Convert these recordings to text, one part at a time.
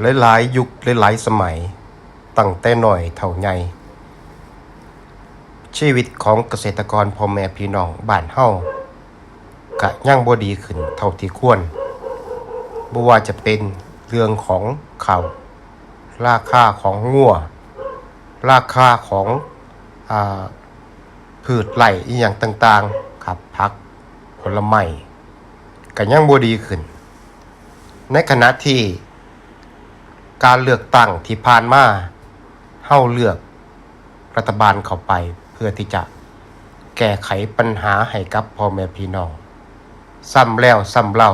หลายๆยุคหลายๆสมัย ตั้งแต่หน่อยเท่าใหญ่ชีวิตของเกษตรกรพ่อแม่พี่น้องบ้านเฮากะย่างบ่ดีขึ้นเท่าที่ควรบ่ว่าจะเป็นเรื่องของข้าวราคาของงัวราคาของอพืชไร่อีหยังต่างๆครับผักผลไม้ก็ยังบ่ดีขึ้น ในขณะที่ การเลือกตั้งที่ผ่านมาเฮ้าเลือกรัฐบาลเข้าไปเพื่อที่จะแก้ไขปัญหาให้กับพ่อแม่พี่น้องซ้ำแล้วซ้ำเล่า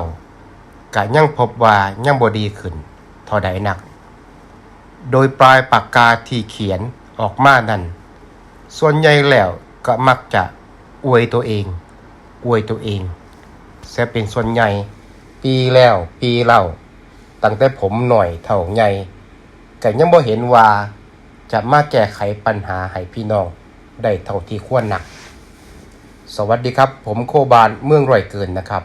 ก็ยังพบว่ายังบ่ดีขึ้นเท่าใดนัก โดยปลายปากกาที่เขียนออกมานั้น ส่วนใหญ่แล้วก็มักจะอวยตัวเอง อวยตัวเองเสียเป็นส่วนใหญ่ ปีแล้ว ปีเล่า ตั้งแต่ผมหน่อยเท่าใหญ่ก็ยังบ่เห็นว่าจะมาแก้ไขปัญหาให้พี่น้องได้เท่าที่ควรหนัก สวัสดีครับ ผมโคบานเมืองร่อยเกินนะครับ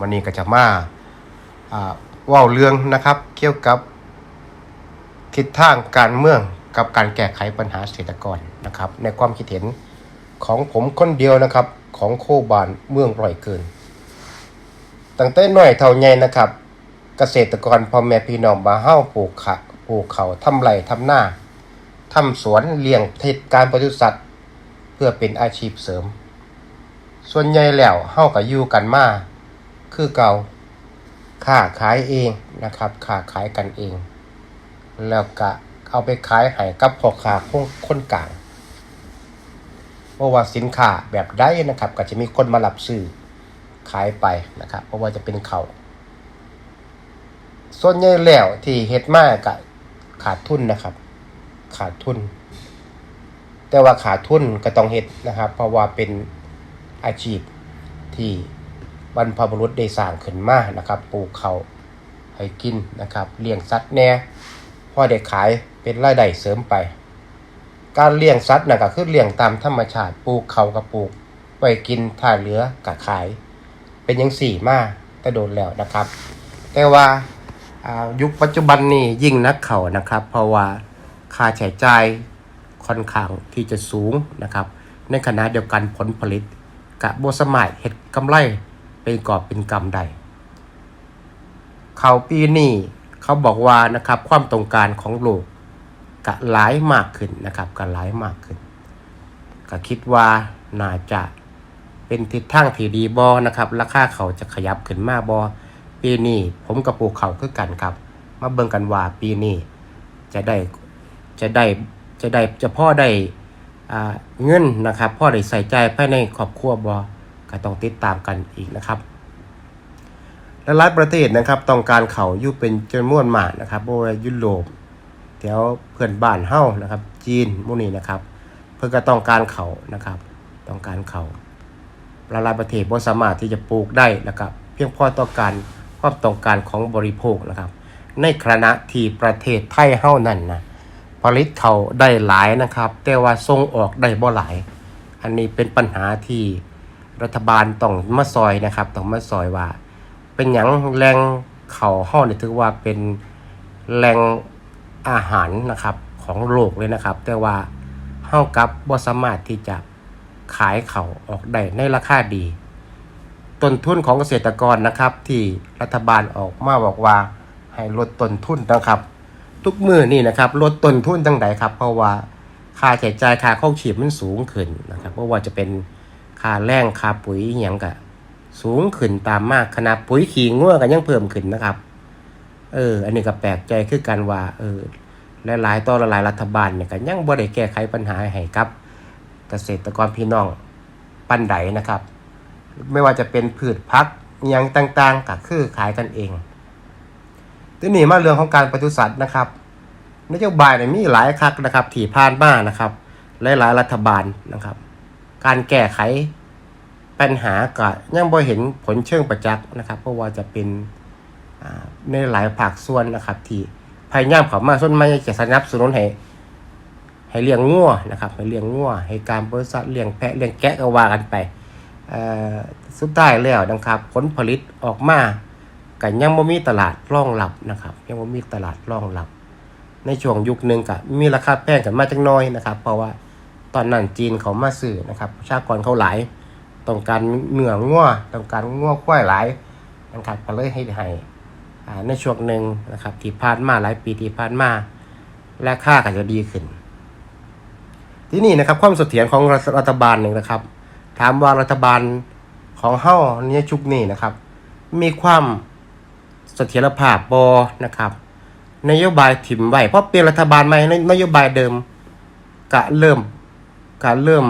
วันนี้ก็จะมาอ่าว่าเรื่องนะครับเกี่ยวกับทิศทางการเมืองกับการแก้ไขปัญหาเศรษฐกรนะครับ ในความคิดเห็นของผมคนเดียวนะครับของโคบานเมืองร่อยเกินตั้งแต่น้อยเท่าใหญ่นะครับ เกษตรกรพ่อแม่พี่น้องมาเฮ้าปลูกขะปลูกเขาทำไรทำหน้าทำสวนเลี้ยงเทศการปศุสัตว์ เพื่อเป็นอาชีพเสริม ส่วนใหญ่แล้วเฮ้ากับยู่กันมาคือเก่าค้าขายเองนะครับค้าขายกันเอง แล้วก็เอาไปขายให้กับพ่อค้าคนคนกลางเพราะว่าสินค้าแบบใดนะครับ ก็จะมีคนมารับซื้อขายไปนะครับ เพราะว่าจะเป็นเขา ส่วนใหญ่แล้วที่เฮ็ดมากก็ขาดทุนนะครับ ขาดทุน แต่ว่าขาดทุนก็ต้องเฮ็ดนะครับ เพราะว่าเป็นอาชีพที่บรรพบุรุษได้สร้างขึ้นมานะครับ ปลูกเขาให้กินนะครับ เลี้ยงสัตว์แหน่พอได้ขายเป็นรายได้เสริมไป การเลี้ยงสัตว์นะก็คือเลี้ยงตามธรรมชาติปลูกเขากับปลูกไว้กินถ้าเหลือก็ขาย เป็นอยังสี่มากแต่โดนแล้วนะครับ แต่ว่า ยุคปัจจุบันนี้ยิ่งนักเขานะครับ เพราะว่าค่าใช้จ่ายค่อนข้างที่จะสูงนะครับ ในขณะเดียวกันผลผลิตกะบสมายเห็ดกำไรเป็นกอบเป็นกำได้เขาปีนี้เขาบอกว่านะครับความต้องการของโลกกะหลายมากขึ้นนะครับกะหลายมากขึ้นก็คิดว่าน่าจะเป็นทิศทางที่ดีบอนะครับ ราคาเขาจะขยับขึ้นมาบอ ปีนี้ผมกับปลูกเขาคือกันครับ มาเบิ่งกันว่าปีนี้จะได้จะได้จะได้จะพ่อได้เงินนะครับพ่อได้ใส่ใจภายในครอบครัวบอก็ต้องติดตามกันอีกนะครับและหลายประเทศนะครับต้องการเขาอยู่เป็นจำนวนมากนะครับบ่ว่ายุโรปแถวเพื่อนบ้านเฮานะครับ จีนมู่นี้นะครับ เพื่อก็ต้องการเขานะครับ ต้องการเขาหลายประเทศบ่สามารถที่จะปลูกได้นะครับเพียงพอต่อการ ความต้องการของบริโภคนะครับ ในขณะที่ประเทศไทยเฮานั่นนะผลิตเขาได้หลายนะครับ แต่ว่าส่งออกได้บ่หลาย อันนี้เป็นปัญหาที่รัฐบาลต้องมาซอยนะครับต้องมาซอยว่า เป็นอย่างแรงเขาเฮาเนี่ยถือว่าเป็นแหล่งอาหารนะครับของโลกเลยนะครับ แต่ว่าเฮากับบ่สามารถที่จะขายเขาออกได้ในราคาดี ต้นทุนของเกษตรกรนะครับ ที่รัฐบาลออกมาบอกว่าให้ลดต้นทุนนะครับ ทุกมือนี่นะครับลดต้นทุนจังไดครับ เพราะว่าค่าใช้จ่ายค่าข้าวฉีดมันสูงขึ้นนะครับเพราะว่าจะเป็นค่าแรงค่าปุ๋ยอย่างกะสูงขึ้นตามมากขนาดปุ๋ยขี้งัวก็ยังเพิ่มขึ้นนะครับ เออ อันนี้ก็แปลกใจคือกันว่า เออหลายๆต่อหลายรัฐบาลเนี่ยก็ยังบ่ได้แก้ไขปัญหาให้กับ เกษตรกรพี่น้องปันใดนะครับ ไม่ว่าจะเป็นพืชพักอหยังต่างๆก็คือขายกันเองทีนี้มาเรื่องของการปศุสัตว์นะครับ นโยบายเนี่ยมีหลายคักนะครับที่ผ่านมานะครับหลายๆรัฐบาลนะครับ การแก้ไขปัญหาก็ยังบ่เห็นผลเชิงประจักษ์นะครับ เพราะว่าจะเป็นในหลายภาคส่วนนะครับ ที่พยายามเขามาส่วนมากจะสนับสนุนให้ให้เลี้ยงงัวนะครับให้เลี้ยงงัวให้การบริษัทเลี้ยงแพะเลี้ยงแกะก็ว่ากันไป สุดท้ายแล้วนะครับ ผลผลิตออกมาก็ยังบ่มีตลาดรองรับนะครับ ยังบ่มีตลาดรองรับ ในช่วงยุคหนึ่งก็มีราคาแพงกันมาจังน้อยนะครับ เพราะว่าตอนนั้นจีนเขามาซื้อนะครับประชากรเขาหลายต้องการเหนืองัวต้องการงัวควายหลายนะครับก็เลยให้ให้ในช่วงหนึ่งนะครับที่ผ่านมาหลายปีที่ผ่านมาราคาก็จะดีขึ้น ที่นี่นะครับความเสถียรของรัฐบาลหนึ่งนะครับ ถามว่ารัฐบาลของเฮ้าเนี่ยชุกนี้นะครับ มีความเสถียรภาพบอนะครับนโยบายถิ่มไว้เพราะเปลี่ยนรัฐบาลใหม่นโยบายเดิมกะเริ่มกะเริ่ม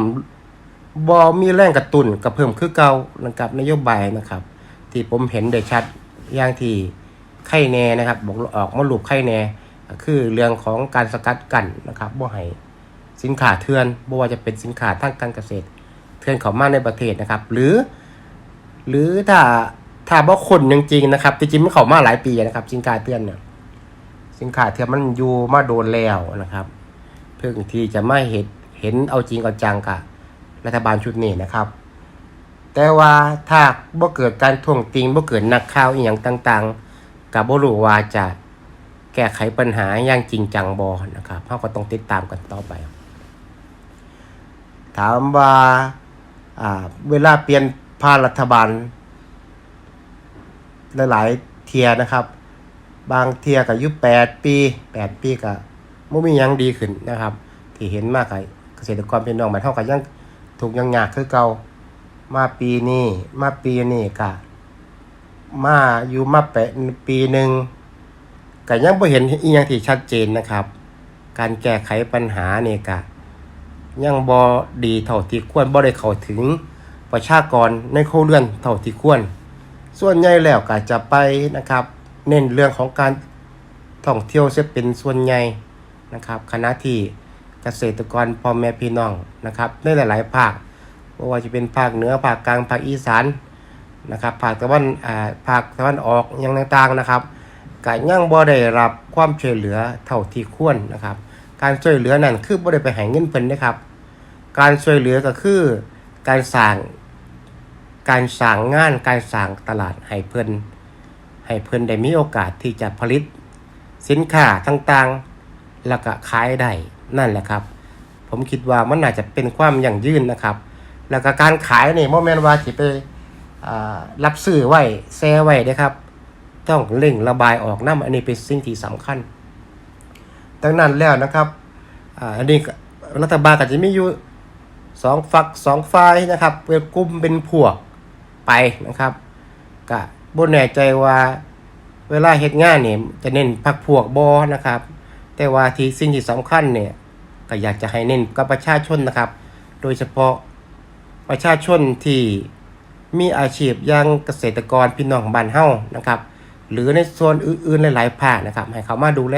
บอมีแรงกระตุนกระเพิ่มคือเก่านะครับนโยบายนะครับ ที่ผมเห็นได้ชัดอย่างที่ไข่แน่นะครับบอกออกมาลูกไข่แน่คือเรื่องของการสกัดกั้นนะครับบ่ให้สินค้าเถื่อนบ่ว่าจะเป็นสินค้าทางการเกษตร เถื่อนเขามาในประเทศนะครับ หรือ หรือถ้าถ้าบ่คนจริงๆนะครับจริงๆมันเขามาหลายปีนะครับสินค้าเถื่อนเนี่ยสินค้าเถื่อนมันอยู่มาโดนแล้วนะครับ เพิ่งที่จะไม่เห็นเห็นเอาจริงเอาจังกับรัฐบาลชุดนี้นะครับ แต่ว่าถ้าบ่เกิดการท่วงติงบ่เกิดนักข่าวอีหยังต่างๆกับบ่รู้ว่าจะแก้ไขปัญหาอย่างจริงจังบ่นะครับเราก็ต้องติดตามกันต่อไป ถามว่า เวลาเปลี่ยนผ่านรัฐบาล หลายๆเทียนะครับ บางเทียก็อายุแปดปีแปดปีก็ไม่มียังดีขึ้นนะครับ ที่เห็นมากกับเกษตรกรพี่น้องมันเท่ากับยังถูกยังยากคือเก่ามาปีนี้มาปีนี้ก็มาอยู่มาแปดปีหนึ่งก็ยังไม่เห็นอีหยังที่ชัดเจนนะครับ การแก้ไขปัญหาเนี่ยก็ ยังบ่ดีเท่าที่ควรบ่ได้เข้าถึงประชากรในโคเรือนเท่าที่ควร ส่วนใหญ่แล้วก็จะไปนะครับ เน้นเรื่องของการท่องเที่ยวเสียเป็นส่วนใหญ่นะครับคณะที่เกษตรกรพ่อแม่พี่น้องนะครับในหลายๆภาคไม่ว่าจะเป็นภาคเหนือภาคกลางภาคอีสานนะครับภาคตะวันอ่าภาคตะวันออกอยังต่างๆนะครับก็ยังบ่ได้รับความช่วยเหลือเท่าที่ควรนะครับ การช่วยเหลือนั่นคือบ่ได้ไปให้เงินเพิ่นนะครับ การช่วยเหลือก็คือการสร้างการสร้างงานการสร้างตลาดให้เพิ่นให้เพิ่นได้มีโอกาสที่จะผลิต สินค้าต่างๆแล้วก็ขายได้นั่นแหละครับ ผมคิดว่ามันน่าจะเป็นความยั่งยืนนะครับ แล้วก็การขายนี่โมเมนว่าสิไปรับซื้อไว้แซ่ไว้เด้ครับ ต้องเร่งระบายออกน้ำอันนี้เป็นสิ่งที่สำคัญ ดังนั้นแล้วนะครับอันนี้รัฐบาลก็จะมีอยู่สองฝักสองฝ่ายนะครับเป็นกลุ่มเป็นพวกไปนะครับก็บ่แน่ใจว่าเวลาเฮ็ดงานเนี่ยจะเน้นพักพวกบ่นะครับ แต่ว่าที่สิ่งที่สำคัญเนี่ยก็อยากจะให้เน้นกับประชาชนนะครับ โดยเฉพาะประชาชนที่มีอาชีพย่างเกษตรกรพี่น้องบ้านเฮานะครับ หรือในส่วนอื่นๆหลายๆภาคนะครับ ให้เขามาดูแล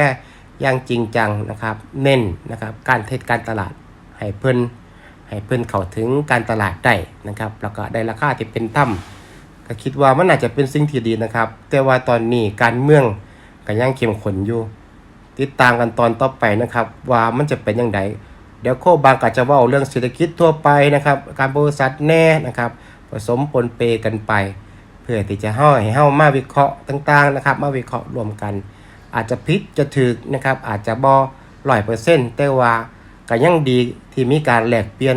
อย่างจริงจังนะครับ เน้นนะครับการเทศการตลาดให้เพิ่นให้เพิ่นเข้าถึงการตลาดได้นะครับแล้วก็ได้ราคาที่เป็นธรรมก็คิดว่ามันอาจจะเป็นสิ่งที่ดีนะครับ แต่ว่าตอนนี้การเมืองก็ยังเข้มข้นอยู่ ติดตามกันตอนต่อไปนะครับ ว่ามันจะเป็นอยังไงเดี๋ยวโคบางก็จะว่าเรื่องเศรษฐกิจทั่วไปนะครับ การบริษัทแน่นะครับ ผสมปนเปกันไป เพื่อที่จะเฮาให้เฮามาวิเคราะห์ต่างๆนะครับ มาวิเคราะห์รวมกัน อาจจะพิษจะถึกนะครับ อาจจะบอร้อยเปอร์เซ็นต์แต่ว่าก็ยังดีที่มีการแลกเปลี่ยน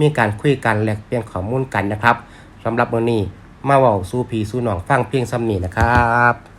มีการคุยกันแลกเปลี่ยนข้อมูลกันนะครับสำหรับวันนี้มาเว้าสู่พี่สู่น้องฟังเพียงซ้ำนี้นะครับ